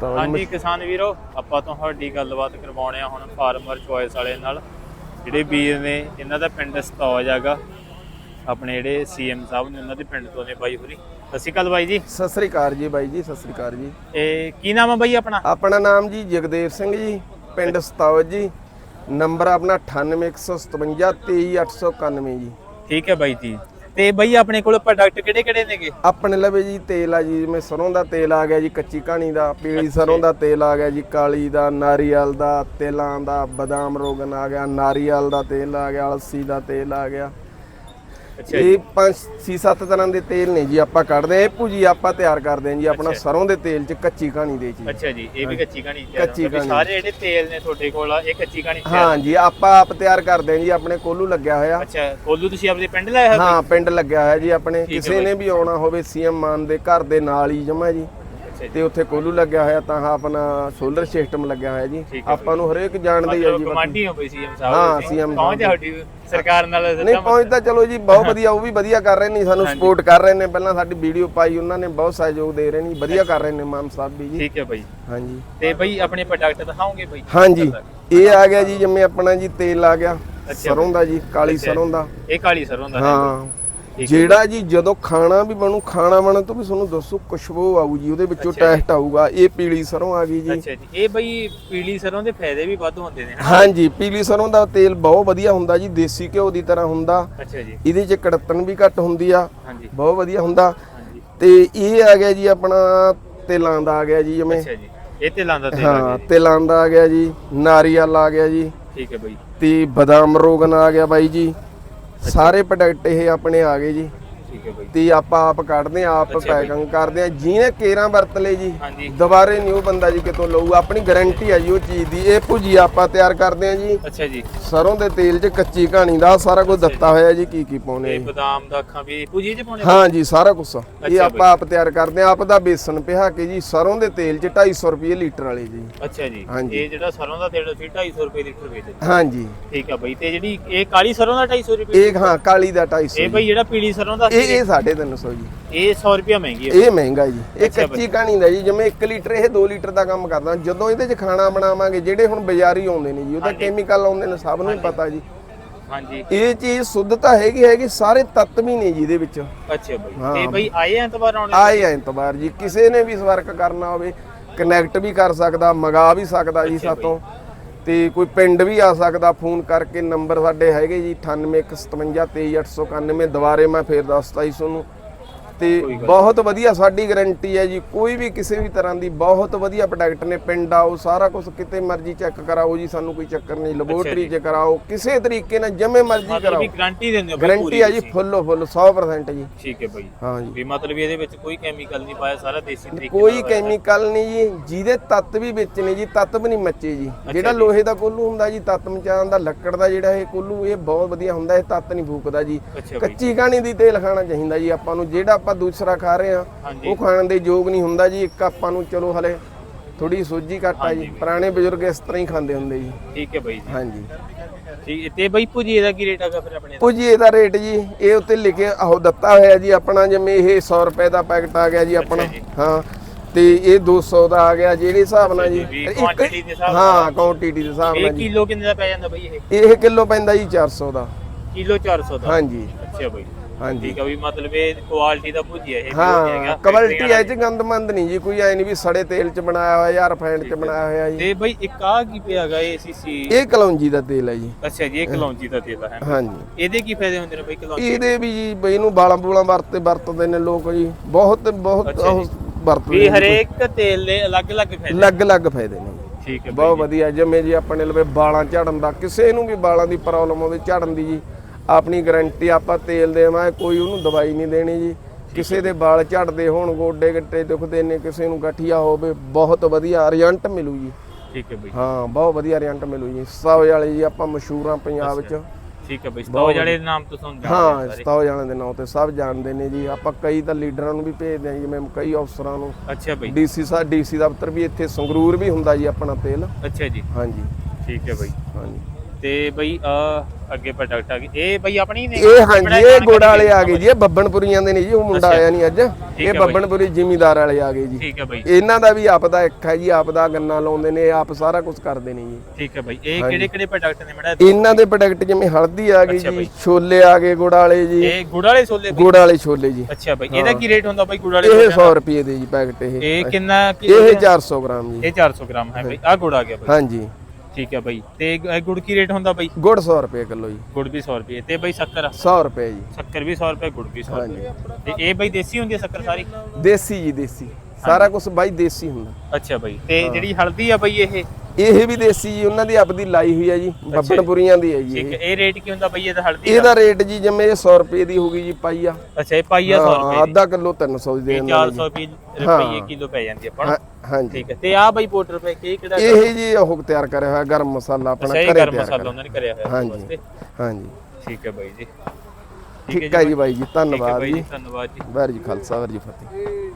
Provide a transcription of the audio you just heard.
ਤਾਂ ਹਾਂਜੀ ਕਿਸਾਨ ਵੀਰੋ ਆਪਾਂ ਤੁਹਾਡੀ ਗੱਲਬਾਤ ਕਰਵਾਉਣੇ ਆ ਹੁਣ ਫਾਰਮਰ ਚੋਇਸ ਵਾਲੇ ਨਾਲ। ਜਿਹੜੇ ਵੀਰ ਨੇ ਇਹਨਾਂ ਦਾ ਪਿੰਡ ਸਤੌਜ ਹੈਗਾ। ਆਪਣੇ ਜਿਹੜੇ ਸੀਐਮ ਸਾਹਿਬ ਨੇ ਉਹਨਾਂ ਦੇ ਪਿੰਡ ਤੋਂ ਨੇ ਬਾਈ ਹੋਰੀ। ਸਤਿ ਸ਼੍ਰੀ ਅਕਾਲ ਬਾਈ ਜੀ। ਸਤਿ ਸ੍ਰੀ ਅਕਾਲ ਜੀ ਬਾਈ ਜੀ ਸਤਿ ਸ੍ਰੀ ਅਕਾਲ ਜੀ। ਇਹ ਕੀ ਨਾਮ ਆ ਬਾਈ ਆਪਣਾ? ਆਪਣਾ ਨਾਮ ਜੀ ਜਗਦੇਵ ਸਿੰਘ ਜੀ ਪਿੰਡ ਸਤਾਵਤ ਜੀ। ਨੰਬਰ ਆਪਣਾ 9815532891 ਜੀ। ਠੀਕ ਹੈ ਬਾਈ ਜੀ। ਤੇ ਬਾਈ ਆਪਣੇ ਕੋਲ ਪ੍ਰੋਡਕਟ ਕਿਹੜੇ ਕਿਹੜੇ ਨੇਗੇ? ਆਪਣੇ ਲਵੇ ਜੀ ਤੇਲ ਆ ਜੀ ਜਿਵੇਂ ਸਰੋਂ ਦਾ ਤੇਲ ਆ ਗਿਆ ਜੀ ਕੱਚੀ ਕਹਾਣੀ ਦਾ ਪੀਲੀ ਸਰੋਂ ਦਾ ਤੇਲ ਆ ਗਿਆ ਜੀ ਕਾਲੀ ਦਾ ਨਾਰੀਅਲ ਦਾ ਤੇਲਾਂ ਦਾ ਬਦਾਮ ਰੋਗਨ ਆ ਗਿਆ ਨਾਰੀਅਲ ਦਾ ਤੇਲ ਆ ਗਿਆ ਅਲਸੀ ਦਾ ਤੇਲ ਆ ਗਿਆ। ਇਹ ਪੰਜ ਛੇ ਸੱਤ ਤਰ੍ਹਾਂ ਦੇ ਤੇਲ ਨੇ ਜੀ ਆਪਾਂ ਕੱਢਦੇ ਆ ਇਹ ਭੁਜੀ ਆਪਾਂ ਤਿਆਰ ਕਰਦੇ ਆ ਜੀ ਆਪਣਾ ਸਰੋਂ ਦੇ ਤੇਲ ਚ ਕੱਚੀ ਕਹਾਣੀ ਦੇ ਜੀ। ਅੱਛਾ ਜੀ ਇਹ ਵੀ ਕੱਚੀ ਕਹਾਣੀ ਕੱਚੀ ਕਹਾਣੀ। ਸਾਰੇ ਜਿਹੜੇ ਤੇਲ ਨੇ ਤੁਹਾਡੇ ਕੋਲ ਇਹ ਕੱਚੀ ਕਹਾਣੀ ਹਾਂ। ਜੀ ਆਪਾਂ ਆਪ ਤਿਆਰ ਕਰਦੇ ਆ ਜੀ ਆਪਣੇ ਕੋਲੂ ਲੱਗਿਆ ਹੋਇਆ। ਅੱਛਾ ਕੋਲੂ ਤੁਸੀਂ ਆਪਣੇ ਪਿੰਡ ਲਾਇਆ ਹੋਇਆ ਹਾਂ ਪਿੰਡ ਲੱਗਿਆ ਹੋਇਆ ਜੀ ਆਪਣੇ। ਕਿਸੇ ਨੇ ਵੀ ਆਉਣਾ ਹੋਵੇ ਸੀਐਮ ਮਾਨ ਦੇ ਘਰ ਦੇ ਨਾਲ ਹੀ ਜਮਾ ਜੀ। ਤੇ ਉੱਥੇ ਕੋਲੂ ਲੱਗਿਆ ਹੋਇਆ ਤਾਂ ਆਪਣਾ ਸੋਲਰ ਸਿਸਟਮ ਲੱਗਿਆ ਹੋਇਆ ਜੀ। ਆਪਾਂ ਨੂੰ ਹਰੇਕ ਜਾਣਦੇ ਹੀ ਆ ਜੀ ਕਮਾਂਡੀ ਹੋ ਗਈ ਸੀਐਮ ਸਾਹਿਬ ਹਾਂ। CM ਪਹੁੰਚ ਤੁਹਾਡੀ ਸਰਕਾਰ ਨਾਲ ਨਹੀਂ ਪਹੁੰਚਦਾ ਚਲੋ ਜੀ ਬਹੁਤ ਵਧੀਆ ਉਹ ਵੀ ਵਧੀਆ ਕਰ ਰਹੇ ਨੇ ਸਾਨੂੰ ਸਪੋਰਟ ਕਰ ਰਹੇ ਨੇ। ਪਹਿਲਾਂ ਸਾਡੀ ਵੀਡੀਓ ਪਾਈ ਉਹਨਾਂ ਨੇ ਬਹੁਤ ਸਹਿਯੋਗ ਦੇ ਰਹੇ ਨੇ ਵਧੀਆ ਕਰ ਰਹੇ ਨੇ ਮਾਨ ਸਾਹਿਬ ਵੀ ਜੀ। ਠੀਕ ਹੈ ਬਾਈ। ਹਾਂਜੀ। ਤੇ ਬਾਈ ਆਪਣੇ ਪ੍ਰੋਡਕਟ ਦਿਖਾਓਗੇ ਬਾਈ? ਹਾਂਜੀ। ਇਹ ਆ ਗਿਆ ਜੀ ਜਿਵੇਂ ਆਪਣਾ ਜੀ ਤੇਲ ਆ ਗਿਆ ਸਰੋਂ ਦਾ ਜੀ ਕਾਲੀ ਸਰੋਂ ਦਾ। ਇਹ ਕਾਲੀ ਸਰੋਂ ਦਾ ਹੈ। ਜਿਹੜਾ ਜੀ ਜਦੋਂ ਖਾਣਾ ਵੀ ਬਣੂ ਖਾਣਾ ਬਣਨ ਤੋਂ ਵੀ ਤੁਹਾਨੂੰ ਦੱਸੋ ਖੁਸ਼ਬੂ ਆਊ ਜੀ ਉਹਦੇ ਵਿੱਚੋਂ ਟੈਸਟ ਆਊਗਾ ਇਹ ਪੀਲੀ ਸਰੋਂ ਆ ਗਈ ਜੀ। ਅੱਛਾ ਜੀ। ਇਹ ਬਾਈ ਪੀਲੀ ਸਰੋਂ ਦੇ ਫਾਇਦੇ ਵੀ ਵੱਧ ਹੁੰਦੇ ਨੇ? ਹਾਂਜੀ ਪੀਲੀ ਸਰੋਂ ਦਾ ਤੇਲ ਬਹੁਤ ਵਧੀਆ ਹੁੰਦਾ ਜੀ ਦੇਸੀ ਘਿਓ ਦੀ ਤਰ੍ਹਾਂ ਹੁੰਦਾ। ਅੱਛਾ ਜੀ। ਇਹਦੇ 'ਚ ਕੜਤਣ ਵੀ ਘੱਟ ਹੁੰਦੀ ਆ ਬਹੁਤ ਵਧੀਆ ਹੁੰਦਾ। ਤੇ ਇਹ ਆ ਗਿਆ ਜੀ ਆਪਣਾ ਤੇਲਾਂ ਦਾ ਆ ਗਿਆ ਜੀ ਜਿਵੇਂ। ਅੱਛਾ ਜੀ। ਇਹ ਤੇਲਾਂ ਦਾ ਤੇਲ ਹਾਂ। ਤੇਲਾਂ ਦਾ ਆ ਗਿਆ ਜੀ ਨਾਰੀਅਲ ਆ ਗਿਆ ਜੀ। ਠੀਕ ਹੈ ਬਾਈ। ਤੇ ਬਦਾਮ ਰੋਗਨ ਆ ਗਿਆ ਬਾਈ ਜੀ। ਸਾਰੇ ਪ੍ਰੋਡਕਟ ਇਹ ਆਪਣੇ ਆ ਗਏ ਜੀ। ਤੇ ਆਪਾਂ ਆਪ ਕੱਢਦੇ ਆ ਆਪ ਪੈਕਿੰਗ ਕਰਦੇ ਆ ਜਿਹਨੇ ਕੇਰਾਂ ਵਰਤ ਲਏ ਜੀ ਦੁਬਾਰੇ ਨਹੀਂ ਉਹ ਬੰਦਾ ਜੀ ਕਿਤੋਂ ਲਊ। ਆਪਣੀ ਗਾਰੰਟੀ ਆ ਜੀ ਉਹ ਚੀਜ਼ ਦੀ। ਇਹ ਭੁਜੀ ਆਪਾਂ ਤਿਆਰ ਕਰਦੇ ਆ ਜੀ। ਅੱਛਾ ਜੀ। ਸਰੋਂ ਦੇ ਤੇਲ 'ਚ ਕੱਚੀ ਕਹਾਣੀ ਦਾ ਸਾਰਾ ਕੁਝ ਦਿੱਤਾ ਹੋਇਆ ਜੀ ਕੀ ਕੀ ਪਾਉਣੇ ਇਹ ਬਦਾਮ ਦਾ ਅੱਖਾਂ ਵੀ ਪੂਜੀ ਚ ਪਾਉਣੇ ਹਾਂ ਜੀ ਸਾਰਾ ਕੁਝ ਇਹ ਆਪਾਂ ਆਪ ਤਿਆਰ ਕਰਦੇ ਆ ਆਪ ਦਾ ਬੇਸਨ ਪਿਹਾ ਕੇ ਜੀ ਸਰੋਂ ਦੇ ਤੇਲ 'ਚ 250 ਰੁਪਏ ਲੀਟਰ ਵਾਲੇ ਜੀ। ਅੱਛਾ ਜੀ। ਇਹ ਜਿਹੜਾ ਸਰੋਂ ਦਾ ਤੇਲ ਸੀ 250 ਰੁਪਏ ਲੀਟਰ ਵੇਚਦੇ ਹਾਂ ਜੀ। ਠੀਕ ਹੈ ਬਾਈ। ਤੇ ਜਿਹੜੀ ਇਹ ਕਾਲੀ ਸਰੋਂ ਦਾ 250 ਰੁਪਏ ਇਹ ਹਾਂ ਕਾਲੀ ਦਾ 250 ਇਹ ਬਾਈ ਜਿਹੜਾ ਪੀਲੀ ਸਰੋਂ ਦਾ ਇਹ ਇਹ 350 ਜੀ। ਇਹ 100 ਰੁਪਏ ਮਹਿੰਗੀ ਹੈ ਇਹ ਮਹਿੰਗਾ ਜੀ। ਇਹ ਕੱਚੀ ਕਹਾਣੀ ਦਾ ਜੀ ਜਿਵੇਂ 1 ਲੀਟਰ ਇਹ 2 ਲੀਟਰ ਦਾ ਕੰਮ ਕਰਦਾ। ਜਦੋਂ ਇਹਦੇ 'ਚ ਖਾਣਾ ਬਣਾਵਾਂਗੇ ਜਿਹੜੇ ਹੁਣ ਬਾਜ਼ਾਰੀ ਆਉਂਦੇ ਨੇ ਜੀ ਉਹਦਾ ਕੈਮੀਕਲ ਆਉਂਦੇ ਨੇ ਸਭ ਨੂੰ ਪਤਾ ਜੀ। ਹਾਂਜੀ। ਇਹ ਚੀਜ਼ ਸ਼ੁੱਧ ਤਾਂ ਹੈਗੀ ਹੈਗੀ ਸਾਰੇ ਤੱਤ ਵੀ ਨੇ ਜੀ ਇਹਦੇ ਵਿੱਚ। ਅੱਛਾ ਬਾਈ। ਹਾਂ। ਤੇ ਬਾਈ ਆਏ ਐਤਵਾਰ ਆਉਣੇ ਆਏ ਇੰਤਬਾਰ ਜੀ। ਕਿਸੇ ਨੇ ਵੀ ਸਵਰਕ ਕਰਨਾ ਹੋਵੇ ਕਨੈਕਟ ਵੀ ਕਰ ਸਕਦਾ ਮੰਗਾ ਵੀ ਸਕਦਾ ਜੀ ਸਾਤੋਂ। ਤੇ ਕੋਈ ਪਿੰਡ ਵੀ ਆ ਸਕਦਾ, ਫੋਨ ਕਰਕੇ ਨੰਬਰ ਸਾਡੇ ਹੈਗੇ ਜੀ 9815532891 ਦੁਬਾਰੇ ਮੈਂ ਫੇਰ ਦੱਸਤਾ ਜੀ ਤੁਹਾਨੂੰ। ਤੇ ਬਹੁਤ ਵਧੀਆ ਸਾਡੀ ਗਾਰੰਟੀ ਹੈ ਜੀ। ਕੋਈ ਵੀ ਕਿਸੇ ਵੀ ਤਰ੍ਹਾਂ ਦੀ ਬਹੁਤ ਵਧੀਆ ਪ੍ਰੋਡਕਟ ਨੇ ਪਿੰਡ ਆਓ ਸਾਰਾ ਕੁਝ ਕਿਤੇ ਮਰਜ਼ੀ ਚੈੱਕ ਕਰਾਓ ਜੀ ਸਾਨੂੰ ਕੋਈ ਚੱਕਰ ਨਹੀਂ। ਲੈਬੋਰਟਰੀ 'ਚ ਕਰਾਓ ਕਿਸੇ ਤਰੀਕੇ ਨਾਲ ਜਿਵੇਂ ਮਰਜ਼ੀ ਕਰਾਓ। ਵੀ ਗਾਰੰਟੀ ਦਿੰਦੇ ਹੋ ਗਾਰੰਟੀ ਹੈ ਜੀ। ਫੁੱਲੋ ਫੁੱਲ 100% ਜੀ। ਠੀਕ ਹੈ ਬਾਈ। ਹਾਂ ਜੀ। ਵੀ ਮਤਲਬ ਇਹਦੇ ਵਿੱਚ ਕੋਈ ਕੈਮੀਕਲ ਨਹੀਂ ਪਾਇਆ ਸਾਰਾ ਦੇਸੀ ਤਰੀਕੇ ਕੋਈ। ਕੈਮੀਕਲ ਨਹੀਂ ਜੀ ਜਿਹਦੇ ਤੱਤ ਵੀ ਵਿੱਚ ਨੇ ਜੀ ਤੱਤ ਵੀ ਨਹੀਂ ਮੱਚੇ ਜੀ। ਜਿਹੜਾ ਲੋਹੇ ਦਾ ਕੋਲੂ ਹੁੰਦਾ ਜੀ ਤੱਤ ਮਚਾਉਣ ਦਾ ਲੱਕੜ ਦਾ ਜਿਹੜਾ ਇਹ ਕੋਲੂ ਇਹ ਬਹੁਤ ਵਧੀਆ ਹੁੰਦਾ ਇਹ ਤੱਤ ਨਹੀਂ ਫੂਕਦਾ ਜੀ। ਕੱਚੀ ਕਹਾਣੀ ਦੀ ਤੇਲ ਖਾਣਾ ਚਾਹੀਦਾ ਜੀ ਆਪਾਂ ਨੂੰ ਜਿਹੜਾ ਆਪਾਂ ਦੂਸਰਾ ਖਾ ਰਹੇ ਆ ਉਹ ਖਾਣ ਦੇ ਯੋਗ ਨਹੀਂ ਹੁੰਦਾ ਜੀ ਇੱਕ ਆਪਾਂ ਨੂੰ ਚਲੋ ਹਲੇ ਥੋੜੀ ਸੋਜੀ ਘੱਟ ਆ ਜੀ। ਪੁਰਾਣੇ ਬਜ਼ੁਰਗ ਇਸ ਤਰ੍ਹਾਂ ਹੀ ਖਾਂਦੇ ਹੁੰਦੇ ਜੀ। ਠੀਕ ਹੈ ਬਾਈ ਜੀ। ਹਾਂਜੀ। ਠੀਕ ਹੈ। ਤੇ ਬਾਈ ਭੁਜੀ ਇਹਦਾ ਕੀ ਰੇਟ ਹੈਗਾ ਫਿਰ ਆਪਣੇ ਉਹ ਜੀ ਇਹਦਾ ਰੇਟ ਜੀ ਇਹ ਉੱਤੇ ਲਿਖਿਆ ਆਹੋ ਦਿੱਤਾ ਹੋਇਆ ਜੀ ਆਪਣਾ ਜਿਵੇਂ ਇਹ 100 ਰੁਪਏ ਦਾ ਪੈਕਟ ਆ ਗਿਆ ਜੀ ਆਪਣਾ। ਹਾਂ ਤੇ ਇਹ 200 ਦਾ ਆ ਗਿਆ ਜਿਹੜੇ ਹਿਸਾਬ ਨਾਲ ਜੀ। ਇੱਕ- ਦੇ ਹਾਂ ਕੁਆਂਟੀਟੀ ਦੇ ਹਿਸਾਬ ਨਾਲ ਜੀ। ਕਿਲੋ ਕਿੰਨੇ ਦਾ ਪੈ ਜਾਂਦਾ ਬਾਈ ਇਹ? ਇਹ ਕਿਲੋ ਪੈਂਦਾ ਜੀ 400 ਦਾ। ਕਿਲੋ 400 ਦਾ। ਹਾਂਜੀ। ਅੱਛਾ ਬਾਈ। ਹਾਂਜੀ। ਠੀਕ ਵੀ ਮਤਲਬ ਇਹ ਕੁਆਲਿਟੀ ਦਾ ਭੁਜੀ ਹੈ ਇਹ ਹਾਂ ਕੁਆਲਿਟੀ ਐ ਚ ਗੰਦਮੰਦ ਨਹੀਂ ਜੀ ਕੋਈ ਐ ਨਹੀਂ ਵੀ ਸੜੇ ਤੇਲ ਚ ਬਣਾਇਆ ਹੋਇਆ ਜਾਂ ਰਿਫਾਈਨਡ ਚ ਬਣਾਇਆ ਹੋਇਆ ਜੀ। ਤੇ ਬਾਈ ਇੱਕ ਆ ਕੀ ਪਿਆ ਹੈਗਾ ਇਹ ਸੀਸੀ ਇਹ ਕਲੌਂਜੀ ਦਾ ਤੇਲ ਹੈ ਜੀ। ਅੱਛਾ ਜੀ ਇਹ ਕਲੌਂਜੀ ਦਾ ਤੇਲ ਹੈ ਹਾਂਜੀ। ਇਹਦੇ ਕੀ ਫਾਇਦੇ ਹੁੰਦੇ ਨੇ ਬਾਈ ਕਲੌਂਜੀ ਇਹਦੇ ਵੀ ਜੀ ਬਈ ਇਹਨੂੰ ਬਾਲਾਂ ਬੂਲਾਂ ਵਰਤੇ ਵਰਤਦੇ ਨੇ ਲੋਕ ਜੀ। ਬਹੁਤ ਬਹੁਤ। ਵਰਤਦੇ ਵੀ ਨੇ ਹਰੇਕ ਤੇਲ ਦੇ ਅਲੱਗ-ਅਲੱਗ ਫਾਇਦੇ ਅਲੱਗ-ਅਲੱਗ ਫਾਇਦੇ ਨੇ। ਠੀਕ ਹੈ ਬਹੁਤ ਵਧੀਆ। ਜਿਵੇਂ ਜੀ ਆਪਣੇ ਲਵੇ ਵਾਲਾਂ ਝੜਨ ਦਾ ਕਿਸੇ ਨੂੰ ਵੀ ਵਾਲਾਂ ਦੀ ਪ੍ਰੋਬਲਮ ਹੋਵੇ ਝੜਨ ਦੀ ਜੀ ਆਪਣੀ ਗਾਰੰਟੀ ਆਪਾਂ ਤੇਲ ਦੇਵਾਂ ਕੋਈ ਉਹਨੂੰ ਦਵਾਈ ਨਹੀਂ ਦੇਣੀ ਜੀ। ਕਿਸੇ ਦੇ ਵਾਲ ਝੜਦੇ ਹੋਣ ਗੋਡੇ ਗਿੱਟੇ ਦੁਖਦੇ ਨੇ ਕਿਸੇ ਨੂੰ ਗਠੀਆ ਹੋਵੇ ਬਹੁਤ ਵਧੀਆ ਰਿਜ਼ਲਟ ਮਿਲੂ ਜੀ। ਠੀਕ ਹੈ ਬਾਈ। ਹਾਂ ਬਹੁਤ ਵਧੀਆ ਰਿਜ਼ਲਟ ਮਿਲੂ ਜੀ। ਸਤੌਜ ਵਾਲੇ ਜੀ ਆਪਾਂ ਮਸ਼ਹੂਰ ਆ ਪੰਜਾਬ ਵਿੱਚ। ਠੀਕ ਹੈ ਬਾਈ ਸਤੋ ਜਿਹੜੇ ਨਾਮ ਤੋਂ ਜਾਣਦੇ ਹਾਂ ਸਤੌਜ ਵਾਲਿਆਂ ਦੇ ਨਾਂ ਤੇ ਸਭ ਜਾਣਦੇ ਨੇ ਜੀ। ਆਪਾਂ ਕਈ ਤਾਂ ਲੀਡਰਾਂ ਨੂੰ ਵੀ ਭੇਜਦੇ ਆ ਜਿਵੇਂ ਕਈ ਅਫਸਰਾਂ ਨੂੰ। ਅੱਛਾ ਬਾਈ। ਡੀਸੀ ਸਾਹਿਬ ਡੀਸੀ ਦਫ਼ਤਰ ਵੀ ਇੱਥੇ ਸੰਗਰੂਰ ਵੀ ਹੁੰਦਾ ਜੀ ਆਪਣਾ ਤੇਲ। ਅੱਛਾ ਜੀ। ਹਾਂਜੀ। ਠੀਕ ਹੈ ਬਾਈ। ਹਾਂਜੀ। ਤੇ ਬਈ ਆ ਅੱਗੇ ਪ੍ਰੋਡਕਟ ਆ ਗਏ ਇਹ ਬਈ ਆਪਣੀ ਨੇ ਇਹ ਹਾਂਜੀ ਇਹ ਗੁੜ ਵਾਲੇ ਆ ਗਏ ਜੀ ਇਹ ਬੱਬਨਪੁਰੀਆਂ ਦੇ ਨੇ ਜੀ ਉਹ ਮੁੰਡਾ ਆਇਆ ਨਹੀਂ ਅੱਜ। ਇਹ ਬਾਈ। ਬੱਬਨਪੁਰੀ ਜ਼ਿਮੀਦਾਰ ਵਾਲੇ ਆ ਗਏ ਜੀ। ਠੀਕ ਹੈ ਬਈ। ਇਹਨਾਂ ਦਾ ਵੀ ਆਪਦਾ ਇੱਕ ਹੈ ਜੀ ਆਪਦਾ ਗੰਨਾ ਲਾਉਂਦੇ ਨੇ ਆਪ ਸਾਰਾ ਕੁਝ ਕਰਦੇ ਨੇ ਜੀ। ਠੀਕ ਹੈ ਬਈ। ਇਹ ਕਿਹੜੇ ਕਿਹੜੇ ਪ੍ਰੋਡਕਟ ਨੇ ਮੜਾ ਇਹਨਾਂ ਦੇ ਪ੍ਰੋਡਕਟ ਜਿਵੇਂ ਹਲਦੀ ਆ ਗਈ ਜੀ ਛੋਲੇ ਆ ਗਏ ਗੁੜ ਵਾਲੇ ਜੀ। ਇਹ ਗੁੜ ਵਾਲੇ ਛੋਲੇ ਗੁੜ ਵਾਲੇ ਛੋਲੇ ਜੀ। ਅੱਛਾ ਬਈ। ਇਹਦਾ ਕੀ ਰੇਟ ਹੁੰਦਾ ਬਈ ਗੁੜ ਵਾਲੇ ਇਹ ਛੋਲਿਆਂ 100 ਰੁਪਏ ਦੇ ਜੀ ਪੈਕਟ ਇਹ। ਦਾ? ਇਹ ਕਿੰਨਾ? ਇਹ 400 ਗ੍ਰਾਮ ਜੀ। ਇਹ 400 ਗ੍ਰਾਮ ਹੈ ਬਈ। ਆ ਗੁੜ ਆ ਗਿਆ ਬਈ। ਹਾਂਜੀ। ਠੀਕ ਹੈ ਬਈ। ਤੇ ਇਹ ਗੁੜ ਕੀ ਰੇਟ ਹੁੰਦਾ ਬਈ? ਗੁੜ 100 ਰੁਪਏ ਕਿਲੋ ਜੀ। ਗੁੜ ਵੀ 100 ਰੁਪਏ। ਤੇ ਬਈ ਸ਼ੱਕਰ? 100 ਰੁਪਏ ਜੀ। ਸ਼ੱਕਰ ਵੀ 100 ਰੁਪਏ ਗੁੜ ਵੀ 100 ਰੁਪਏ। ਤੇ ਇਹ ਬਈ ਦੇਸੀ ਹੁੰਦੀ ਹੈ ਸ਼ੱਕਰ ਸਾਰੀ? ਦੇਸੀ ਜੀ ਦੇਸੀ। ਸਾਰਾ ਕੁਝ ਬਾਈ ਦੇਸੀ ਹੁੰਦਾ। ਅੱਛਾ ਬਈ। ਤੇ ਜਿਹੜੀ ਹਲਦੀ ਆ ਬਈ ਇਹ? ਇਹ ਵੀ ਦੇਸੀ ਜੀ ਉਹਨਾਂ ਦੀ ਆਪਦੀ ਲਾਈ ਹੋਈ ਹੈ ਜੀ ਬੱਬਨਪੁਰੀਆਂ ਦੀ ਹੈ ਜੀ ਠੀਕ ਇਹ। ਇਹ ਰੇਟ ਕੀ ਹੁੰਦਾ ਬਈ ਇਹਦਾ ਹਲਦੀ ਦਾ? ਇਹਦਾ ਰੇਟ ਜੀ ਜਿਵੇਂ ਇਹ 100 ਰੁਪਏ ਦੀ ਹੋਗੀ ਜੀ ਪਾਈਆ ਅੱਛਾ ਇਹ ਪਾਈਆ 100 ਹਾਂ, ਰੁਪਏ ਦੀ? ਅੱਧਾ ਕਿਲੋ 300 ਦੀ ਇਹ ਦਿੰਦੇ 400 ਰੁਪਏ ਕਿਲੋ ਪੈ ਜਾਂਦੀ ਆਪਾਂ ਹਾਂਜੀ। ਠੀਕ ਹੈ ਤੇ ਆ ਬਈ ਪਾਊਡਰ ਪੈ ਕੇ ਕਿਹੜਾ ਇਹ ਜੀ ਉਹ ਤਿਆਰ ਕਰਿਆ ਹੋਇਆ ਗਰਮ ਮਸਾਲਾ ਆਪਣਾ ਘਰੇ ਗਰਮ ਤਿਆਰ ਮਸਾਲਾ ਉਹਨਾਂ ਨੇ ਕਰਿਆ ਹੋਇਆ ਹਾਂਜੀ। ਹਾਂਜੀ। ਠੀਕ ਹੈ ਬਾਈ ਜੀ। ਠੀਕ ਹੈ ਜੀ ਬਾਈ। ਜੀ ਧੰਨਵਾਦ ਜੀ ਜੀ। ਧੰਨਵਾਦ ਜੀ। ਵਾਹਿਗੁਰੂ ਜੀ ਖਾਲਸਾ ਵਾਹਿਗੁਰੂ ਜੀ ਫਤਿਹ।